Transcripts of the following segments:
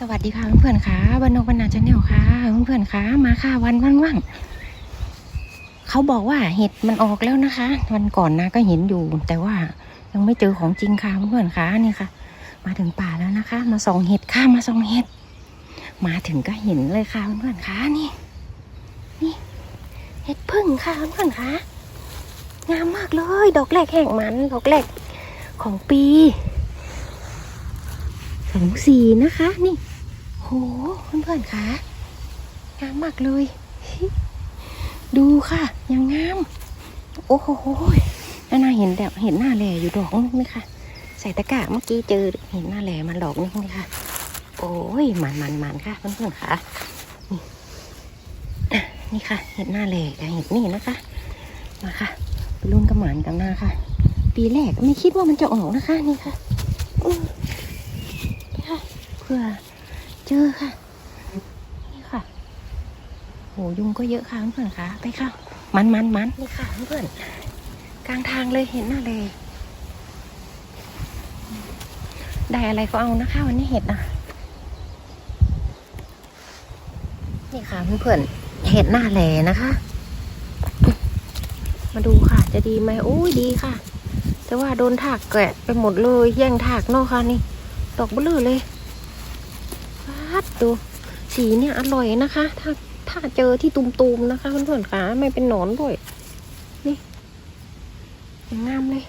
สวัสดีค่ะเพื่อนๆค่ะวันนกวันนาชาแนลค่ะเพื่อนๆค่ะมาค่ะวันว่างๆเขาบอกว่าเห็ดมันออกแล้วนะคะ วันก่อนนะก็เห็นอยู่ แต่ว่ายังไม่เจอของจริงค่ะเพื่อนๆค่ะนี่ค่ะ มาถึงป่าแล้วนะคะ มาส่องเห็ดค่ะมาส่องเห็ด มาถึงก็เห็นเลยค่ะเพื่อนๆค่ะนี่ นี่ เห็ดพึ่งค่ะเพื่อนๆค่ะงามมากเลย ดอกแรกแห่งมันดอกแรกของปี องสีนะคะ นี่ โหเพื่อนๆคะงามมากเลย ดูค่ะยังงาม โอ้โหน่าเห็นแบบเห็นหน้าแหล่อยู่ดอกนึงไหมคะใส่ตะกร้าเมื่อกี้เจอเห็นหน้าแหล่มันดอกนึงไหมคะโอ้ยมันมันมันค่ะเพื่อนๆค่ะนี่นี่ค่ะ เห็นหน้าแหล่กับเห็นนี่นะคะมาค่ะรุ่นกระหมานกันหน้าค่ะ ปีแรกไม่คิดว่ามันจะออกนะคะ นี่ค่ะอื ค่ะเพื่อเจอค่ะ นี่ค่ะโหยุงก็เยอะค่ะเพื่อนๆค่ะ ไปค่ะ มันมันมันนี่ค่ะเพื่อนๆกลางทางเลยเห็นหน้าเลย ได้อะไรก็เอานะคะ วันนี้เห็ดนะนี่ค่ะเพื่อนๆเห็ดหน้าแหลนะคะ มาดูค่ะ จะดีไหมโอ้ยดีค่ะ แต่ว่าโดนถากแกะไปหมดเลย แย่งถากเนอกค่ะนี่ ดอกเบลอเลยฟั ดูสีเนี่ยอร่อยนะคะ ถ้าถ้าเจอที่ตุมๆนะคะเพื่อนๆขาไม่เป็นหนอนด้วย นี่ยังงามเลย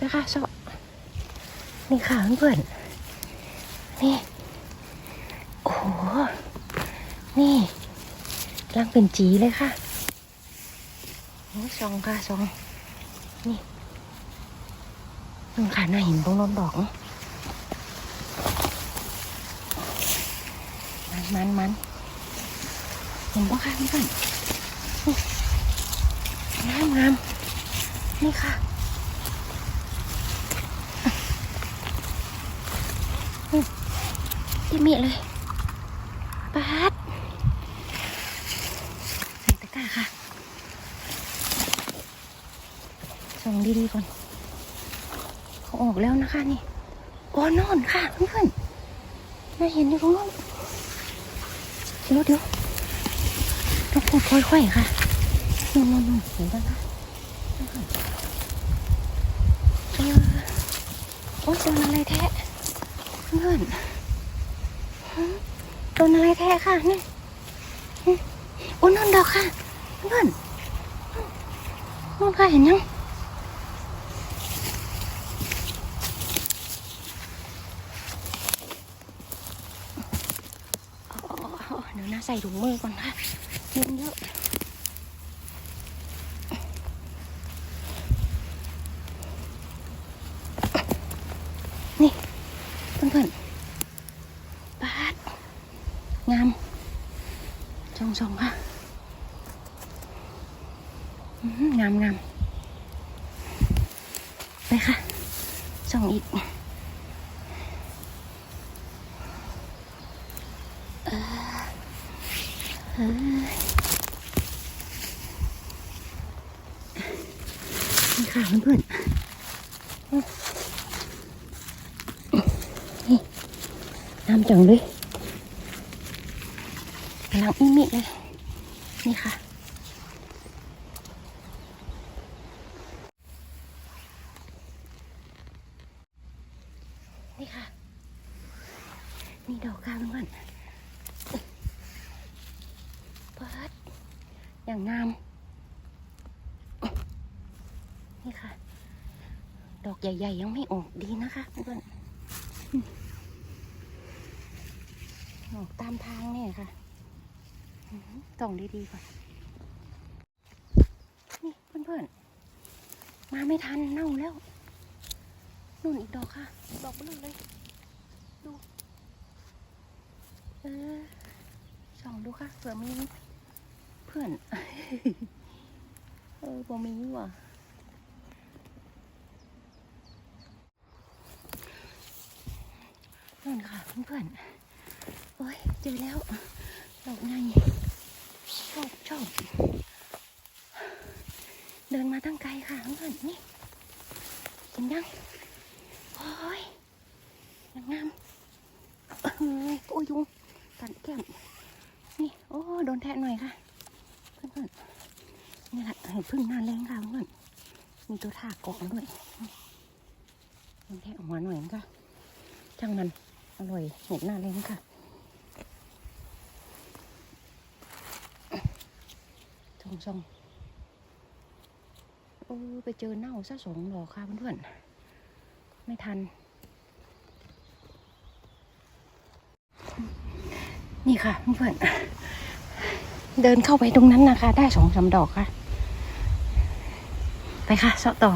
นะคะเสาะนี่ค่ะเพื่อนๆนี่ โอ้โห นี่กำลังเป็นจีเลยค่ะโอ้ซองค่ะซอง นี่นุ่นค่ะน่าห็นตรงรถดอกเนอะ มันมันมันเห็นปะคะเพื่อนๆนี่งามงามนี่ค่ะอืมที่มีเลยปาดใส่ตะกร้าค่ะ ส่งดีๆก่อน เขาออกแล้วนะคะนี่โอ้นอนค่ะเพื่อนๆน่าเห็นอยู่ตรงนู้น เดี๋ยวเดี๋ยวต้องพูดค่อยๆค่ะนู่นนู่นนู่นเห็นปะคะเออโอ้ยโดนอะไรแท้เพื่อนฮะโดนอะไรแท้ค่ะนี่ฮะโอ้ยนั่นดอกค่ะเพื่อนนู่นค่ะเห็นยังอ๋ออ๋อเดี๋ยวนะใส่ถุงมือก่อนค่ะยุงเยอะนี่เพื่อนๆปาดงามชองชองค่ะงามงามไปค่ะส่องอีก เอ้ย นี่ค่ะเพื่อนๆนี่น้ำจังเลยกำลังอิมิเลยนี่ค่ะ นี่ค่ะ นี่ดอกค่ะเพื่อนๆ เปิดอย่างงาม นี่ค่ะ ดอกใหญ่ ๆ ยังไม่ออกดีนะคะเพื่อนออกตามทางเนี่ยค่ะอื้องดีๆก่อนนี่เพื่อนๆ มาไม่ทันเน่าแล้วนู่นอีกดอกค่ะ ดอกเบลอเลยดูเออส่องดูค่ะเผื่อมีเพื่อน เออบ่มีว่ะ นั่นค่ะเพื่อนๆโอ้ยเจอแล้วดอกไงชอบชอบเดินมาตั้งไกลค่ะเพื่อนนี่เห็นยังโอ้ยยังงามเอ้ยโอ้ยยุงกัดแก้มนี่โอ้โดนแทะหน่อยค่ะเพื่อนๆนี่แหละเห็ดพึ่งน้าแรงค่ะเพื่อนมีตัวทากเกาะมาด้วยโดนแทะออกมาหน่อยนะคะช่างมัน อร่อยเห็ดหน้าแรงค่ะชงชงโอ้ไปเจอเน่าซะสองดอกค่ะเพื่อนๆไม่ทัน นี่ค่ะเพื่อนๆเดินเข้าไปตรงนั้นนะคะ ได้สองสามดอกค่ะ ไปค่ะเสาะต่อ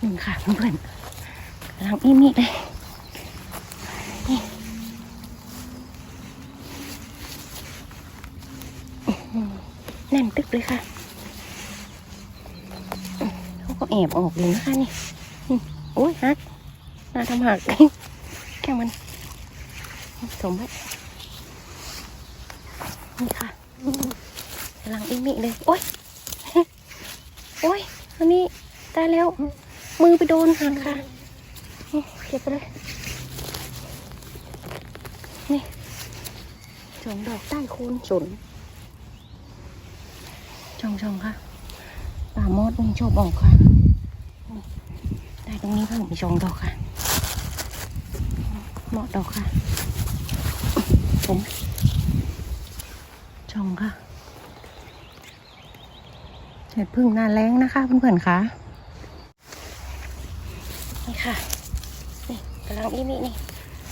หนึ่งค่ะเพื่อนๆ กำลังอีมีเลยนี่อื้อหือแน่นตึกเลยค่ะ เขาก็แอบออกอยู่นะคะนี่อืมโอ้ยฮักน่าทำหักแค่มันสมไว้นี่ค่ะกำลังอิมิเลย โอ๊ยโอ๊ยอันนี้ตายแล้ว มือไปโดนหันค่ะ เก็บไปเลยนี่สองดอกใต้โคนสนช่องช่องๆค่ะป่ามอดมีชอบออกค่ะนี่ได้ตรงนี้เพิ่มอีกสองดอกค่ะเหมาะดอกค่ะผมชองค่ะเห็ดพึ่งหนาแรงนะคะเพื่อนๆค่ะนี่ค่ะนี่ กำลังอีนี่นี่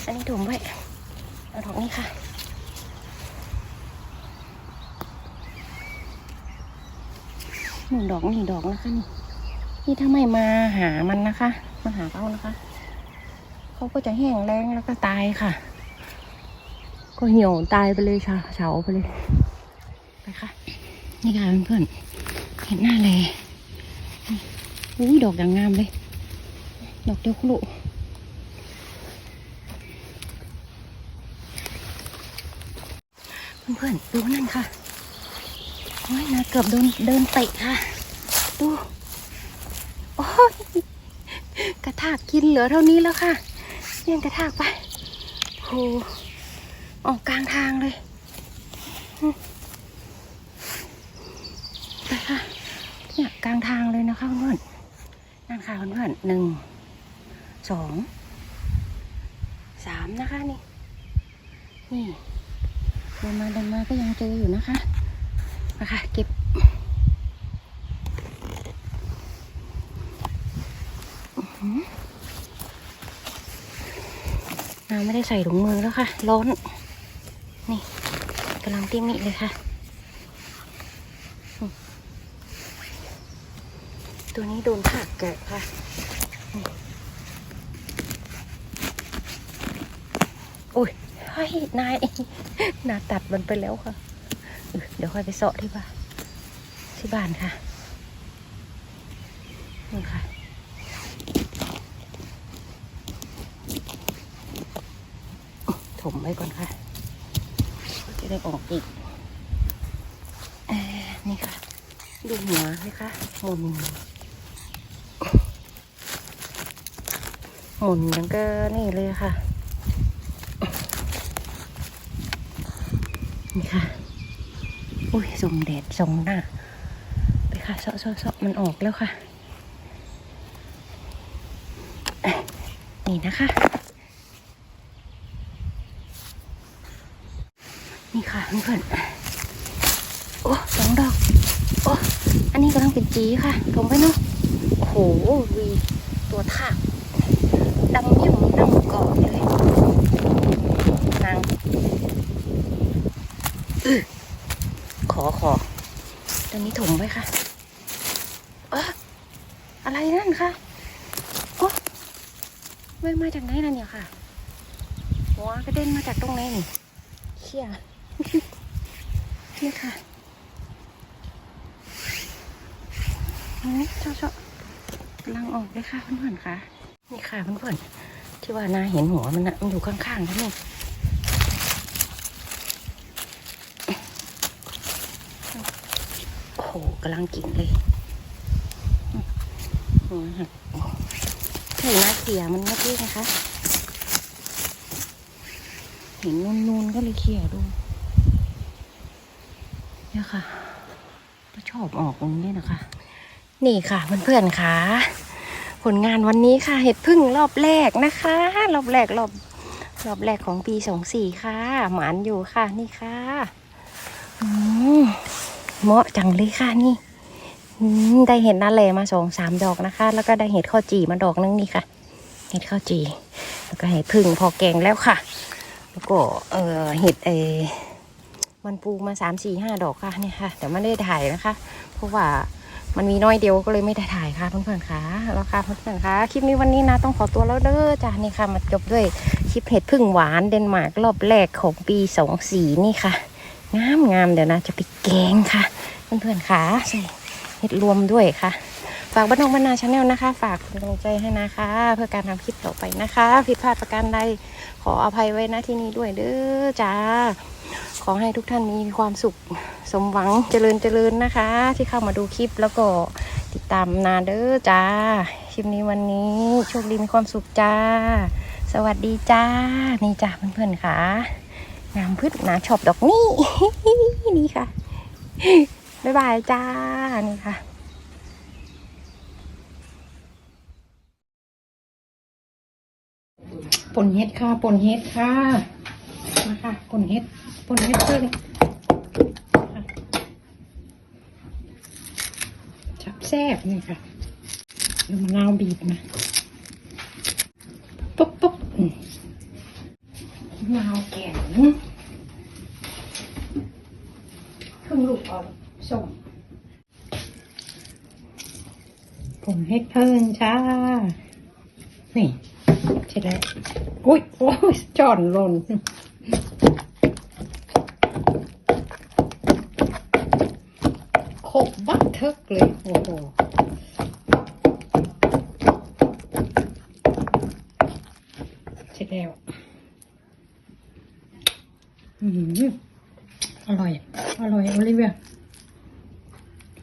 อันนี้ถุงไว้ เอาดอกนี้ค่ะ หนึ่งดอกนี่ดอกนะคะนี่ นี่ถ้าไม่มาหามันนะคะ มาหาเขานะคะ เขาก็จะแห้งแรงแล้วก็ตายค่ะ ก็เหี่ยวตายไปเลยค่ะเฉาไปเลย ไปค่ะ นี่ค่ะเพื่อนๆ เห็นหน้าเลยอุ้ยดอกอย่างงามเลย ดอกเดียวคุลุ เพื่อนๆดูนั่นค่ะโอ้ยนาเกือบโดนเดินเตะค่ะ ดูโอ้ยกระถากกินเหลือเท่านี้แล้วค่ะเลี้ยงกระถากไปโหออกกลางทางเลยไปค่ะเนี่ยกลางทางเลยนะคะเพื่อนนั่นค่ะเพื่อนหนึ่งสองสามนะคะนี่นี่ เดินมาเดินมาก็ยังเจออยู่นะคะมาค่ะเก็บน้าไม่ได้ใส่ถุงมือแล้วค่ะ ร้อน นี่กำลังติมิเลยค่ะ ตัวนี้โดนผักแกะค่ะโอ้ย ให้ยนายนาตัดมันไปแล้วค่ะ เดี๋ยวค่อยไปเสาะที่บ้านที่บ้านค่ะนี่ค่ะถมไว้ก่อนค่ะ จะได้ออกอีกอนี่ค่ะ ดูหัวนะคะหมุนหมุนยังก็นี่เลยค่ะ นี่ค่ะ อุ้ยส่งแดดส่งหน้า ไปค่ะเสาะเสาะเสาะมันออกแล้วค่ะ นี่นะคะ นี่ค่ะเพื่อนโอ้สองดอก โอ้ อันนี้กำลังเป็นจีค่ะถมไปเนาะโอ้โหวีตัวทากดำเยี่ยมดำกรอบเลยนางอื้อขอขอต อนนี้ถมไว้ค่ะเอะอะไรนั่นคะโอ้เว้ยมาจากไหนล่ะเนี่ยค่ะ หัวกระเด็นมาจากตรงไหนนี่เชี่ยนี่ค่ะอืมเจ้าเจ้ากำลังออกเลยค่ะเพื่อนๆค่ะ นี่ค่ะเพื่อนๆที่ว่านาเห็นหัวมันนะมันอยู่ข้างๆค่ะนี่โอ้โหกำลังกิ่งเลยหัวหักใช่นาเสียมันเมื่อกี้นะคะ เห็นนูนๆก็เลยเขี่ยดูเนี่ยค่ะก็ชอบออกตรงนี้นะคะ นี่ค่ะเพื่อนๆค่ะ ผลงานวันนี้ค่ะ เห็ดพึ่งรอบแรกนะคะ รอบแรกรอบรอบแรกของปีสองสี่ค่ะ หมานอยู่ค่ะนี่ค่ะอืม เหมาะจังเลยค่ะนี่ได้เห็ดนาแลมาสองสามดอกนะคะ แล้วก็ได้เห็ดข้าวจีมาดอกนึงนี่ค่ะ เห็ดข้าวจี แล้วก็เห็ดพึ่งพอแกงแล้วค่ะ แล้วก็เออเห็ดเออมันปูมาสามสี่ห้าดอกค่ะเนี่ยค่ะแต่ไม่ได้ถ่ายนะคะ เพราะว่ามันมีน้อยเดียวก็เลยไม่ได้ถ่ายค่ะเพื่อนๆค่ะแล้วค่ะเพื่อนๆค่ะคลิปนี้วันนี้นะต้องขอตัวแล้วเด้อจ้านี่ค่ะมาจบด้วยคลิปเห็ดพึ่งหวานเดนมาร์กรอบแรกของปีสองสีนี่ค่ะ งามงามเดี๋ยวนะ จะไปแกงค่ะ เพื่อนๆค่ะใส่เห็ดรวมด้วยค่ะ ฝากบ้านนองบ้านนาชาแนลนะคะ ฝากกำลังใจให้นะคะ เพื่อการทำคลิปต่อไปนะคะผิดพลาดประการใดขออภัยไว้นะที่นี้ด้วยเด้อจ้าขอให้ทุกท่านมีความสุขสมหวังเจริญเจริญนะคะ ที่เข้ามาดูคลิปแล้วก็ติดตามนานเด้อจ้าคลิปนี้วันนี้โชคดีมีความสุขจ้า สวัสดีจ้า นี่จ้าเพื่อนๆค่ะ งามพืชนาชอบดอกนี่นี่ค่ะ บ๊ายบายจ้า นี่ค่ะปนเฮ็ดค่ะปนเฮ็ดค่ะ มาค่ะปนเฮ็ดปนเฮ็ดเพิ่งค่ะจับแซ่บนี่ค่ะเดี๋ยวมะนาวบีบมาปุ๊บปุ๊บอืมมะนาวแก่นครึ่งลูกอ่อนส้มผงเฮ็ดเพิ่งจ้า นี่ใช่ได้ อุ้ยโอ้ยจอนหล่นขบบักเทิกเลย โอ้โหเสร็จแล้ว อืมอร่อย อร่อยโอลิเวีย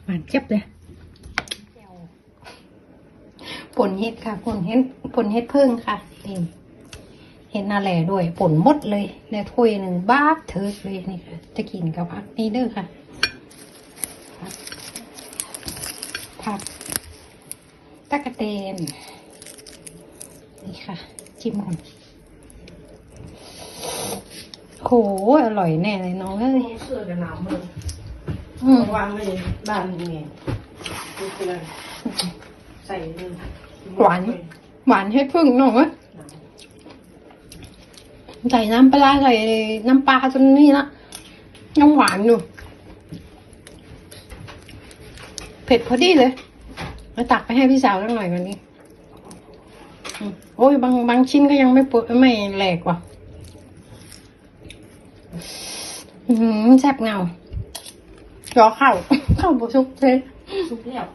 หวานเจ็บเลยผลเห็ดค่ะ ผลเห็ดผลเห็ดเพิ่งค่ะนี่ เห็ดนาแหล่ด้วยผลหมดเลยแล้วถ้วยหนึ่งบ้าบเทิกเลยนี่ค่ะ จะกินกับผักนี่เด้อค่ะผักผักตะกะเตนนี่ค่ะ จิ้มก่อนโหอร่อยแน่เลยน้องเอ้ยเสื้อกันหนาวมืออืมวางไว้บ้านนี่ไงดูเตือนใส่เลยหวานหวานให้พึ่งน้องเอ้ย ใส่น้ำปลาใส่น้ำปลาจนนี่ละยังหวานอยู่เผ็ดพอดีเลย มาตักไปให้พี่สาวสักหน่อยวันนี้ โอ้ยบางบางชิ้นก็ยังไม่ปุไม่แหลกว่ะอืมแซ่บเงา รอเข้าเข้าบุซุกเทซุปแล้ว